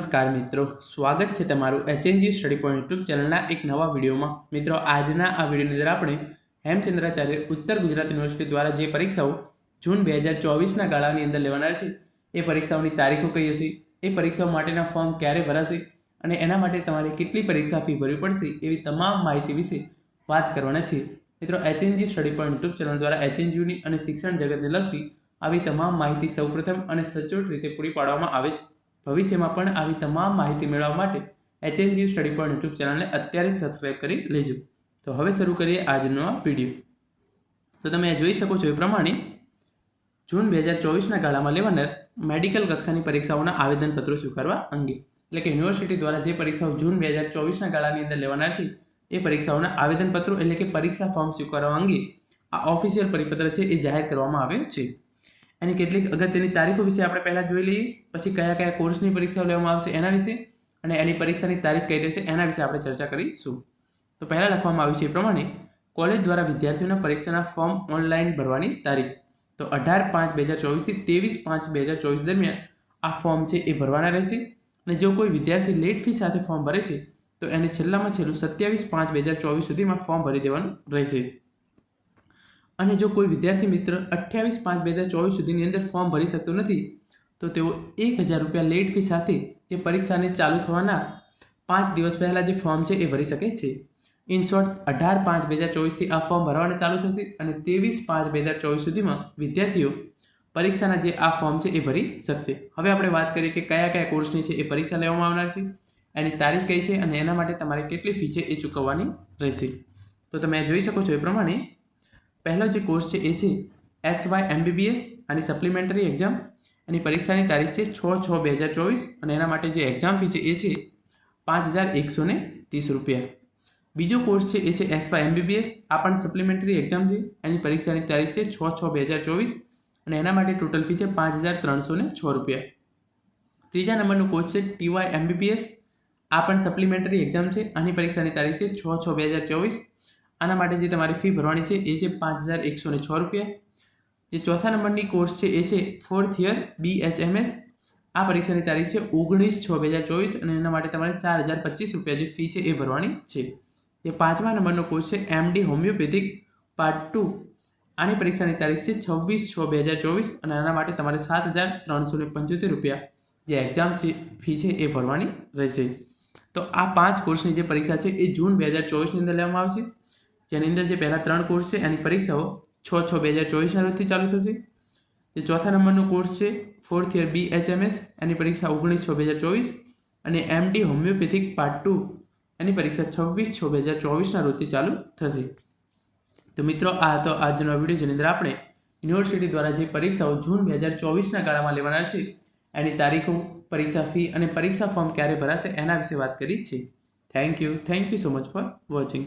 નમસ્કાર મિત્રો, સ્વાગત છે તમારું એચએનજી સ્ટડી પોઈન્ટ યુટ્યુબ ચેનલના એક નવા વિડીયોમાં. મિત્રો, આજના આ વિડીયોની અંદર આપણે હેમચંદ્રાચાર્ય ઉત્તર ગુજરાત યુનિવર્સિટી દ્વારા જે પરીક્ષાઓ જૂન બે હજાર ચોવીસના ગાળાની અંદર લેવાનાર છે, એ પરીક્ષાઓની તારીખો કઈ હશે, એ પરીક્ષાઓ માટેના ફોર્મ ક્યારે ભરાશે અને એના માટે તમારે કેટલી પરીક્ષા ફી ભરવી પડશે એવી તમામ માહિતી વિશે વાત કરવાના છે મિત્રો HNG study point YouTube channel દ્વારા એચએનજીયુની અને શિક્ષણ જગતને લગતી આવી તમામ માહિતી સૌપ્રથમ અને સચોટ રીતે પૂરી પાડવામાં આવે છે. ભવિષ્યમાં પણ આવી તમામ માહિતી મેળવવા માટે એચએનજી સ્ટડી પર યુટ્યુબ ચેનલને અત્યારે સબસ્ક્રાઇબ કરી લેજો. તો હવે શરૂ કરીએ આજનો આ વીડિયો તો તમે જોઈ શકો છો એ પ્રમાણે જૂન બે હજાર ચોવીસના ગાળામાં લેવાનાર મેડિકલ કક્ષાની પરીક્ષાઓના આવેદનપત્રો સ્વીકારવા અંગે. એટલે કે યુનિવર્સિટી દ્વારા જે પરીક્ષાઓ જૂન બે હજાર ચોવીસના ગાળાની અંદર લેવાનાર છે, એ પરીક્ષાઓના આવેદનપત્રો એટલે કે પરીક્ષા ફોર્મ સ્વીકારવા અંગે આ ઓફિશિયલ પરિપત્ર છે એ જાહેર કરવામાં આવ્યો છે. એની કેટલીક અગત્યની તારીખો વિશે આપણે પહેલાં જોઈ લઈએ. પછી કયા કયા કોર્સની પરીક્ષાઓ લેવામાં આવશે એના વિશે અને એની પરીક્ષાની તારીખ કઈ રહેશે એના વિશે આપણે ચર્ચા કરીશું. તો પહેલાં લખવામાં આવ્યું છે એ પ્રમાણે, કોલેજ દ્વારા વિદ્યાર્થીઓના પરીક્ષાના ફોર્મ ઓનલાઈન ભરવાની તારીખ. તો અઢાર પાંચ બે હજાર ચોવીસથી ત્રેવીસ પાંચ બે હજાર ચોવીસ દરમિયાન આ ફોર્મ છે એ ભરવાના રહેશે. અને જો કોઈ વિદ્યાર્થી લેટ ફી સાથે ફોર્મ ભરે છે, તો એને છેલ્લામાં છેલ્લું સત્યાવીસ પાંચ બે હજાર ચોવીસ સુધીમાં ફોર્મ ભરી દેવાનું રહેશે. અને જો કોઈ વિદ્યાર્થી મિત્ર અઠ્યાવીસ પાંચ બે હજાર ચોવીસ સુધીની અંદર ફોર્મ ભરી શકતો નથી, તો તેઓ એક હજાર રૂપિયા લેટ ફી સાથે જે પરીક્ષાને ચાલુ થવાના પાંચ દિવસ પહેલાં જે ફોર્મ છે એ ભરી શકે છે. ઇન શોર્ટ અઢાર પાંચ બે હજાર ચોવીસથી આ ફોર્મ ભરવાને ચાલુ થશે અને ત્રેવીસ પાંચ બે હજાર ચોવીસ સુધીમાં વિદ્યાર્થીઓ પરીક્ષાના જે આ ફોર્મ છે એ ભરી શકશે. હવે આપણે વાત કરીએ કે કયા કયા કોર્સની છે એ પરીક્ષા લેવામાં આવનાર છે, એની તારીખ કઈ છે અને એના માટે તમારે કેટલી ફી છે એ ચૂકવવાની રહેશે. તો તમે જોઈ શકો છો એ પ્રમાણે પહેલો જે કોર્સ છે એ છે એસ વાય એમબીબીએસ આની સપ્લિમેન્ટરી એક્ઝામ એની પરીક્ષાની તારીખ છે છ છ બે હજાર ચોવીસ અને એના માટે જે એક્ઝામ ફી છે એ છે પાંચ હજાર એકસો ને ત્રીસ રૂપિયા. બીજો કોર્સ છે એ છે એસ વાય એમબીબીએસ આ પણ સપ્લિમેન્ટરી એક્ઝામ છે. એની પરીક્ષાની તારીખ છે છ છ બે હજાર ચોવીસ અને એના માટે ટોટલ ફી છે પાંચ હજાર ત્રણસો ને છ રૂપિયા. ત્રીજા નંબરનો કોર્સ છે ટીવાય એમબીબીએસ આ પણ સપ્લિમેન્ટરી એક્ઝામ છે. આની પરીક્ષાની તારીખ છે છ છ બે હજાર ચોવીસ આના માટે જે તમારી ફી ભરવાની છે એ છે પાંચ હજાર એકસો છ રૂપિયા. જે ચોથા નંબરની કોર્સ છે એ છે fourth year B H M આ પરીક્ષાની તારીખ છે ઓગણીસ છ બે હજાર ચોવીસ અને એના માટે તમારે ચાર હજાર પચીસ રૂપિયા જે ફી છે એ ભરવાની છે. જે પાંચમા નંબરનો કોર્સ છે એમડી હોમિયોપેથિક પાર્ટ ટુ આની પરીક્ષાની તારીખ છે છવ્વીસ છ બે હજાર ચોવીસ અને આના માટે તમારે સાત હજાર ત્રણસો પંચોતેર રૂપિયા જે એક્ઝામ છે, ફી છે એ ભરવાની રહેશે. તો આ પાંચ કોર્સની જે પરીક્ષા છે એ જૂન બે હજાર ચોવીસની અંદર લેવામાં આવશે. જેની અંદર જે પહેલાં ત્રણ કોર્સ છે, એની પરીક્ષાઓ છ છ બે હજાર ચોવીસના રોજથી ચાલુ થશે. જે ચોથા નંબરનો કોર્સ છે fourth year B H M S એની પરીક્ષા ઓગણીસ છ બે હજાર ચોવીસ અને એમડી હોમિયોપેથિક પાર્ટ ટુ એની પરીક્ષા છવ્વીસ છ બે હજાર ચોવીસના રોજથી ચાલુ થશે. તો મિત્રો, આ હતો આજનો વીડિયો જેની અંદર આપણે યુનિવર્સિટી દ્વારા જે પરીક્ષાઓ જૂન બે હજાર ચોવીસના ગાળામાં લેવાના છે, એની તારીખો, પરીક્ષા ફી અને પરીક્ષા ફોર્મ ક્યારે ભરાશે એના વિશે વાત કરી છે. Thank you thank you so much for watching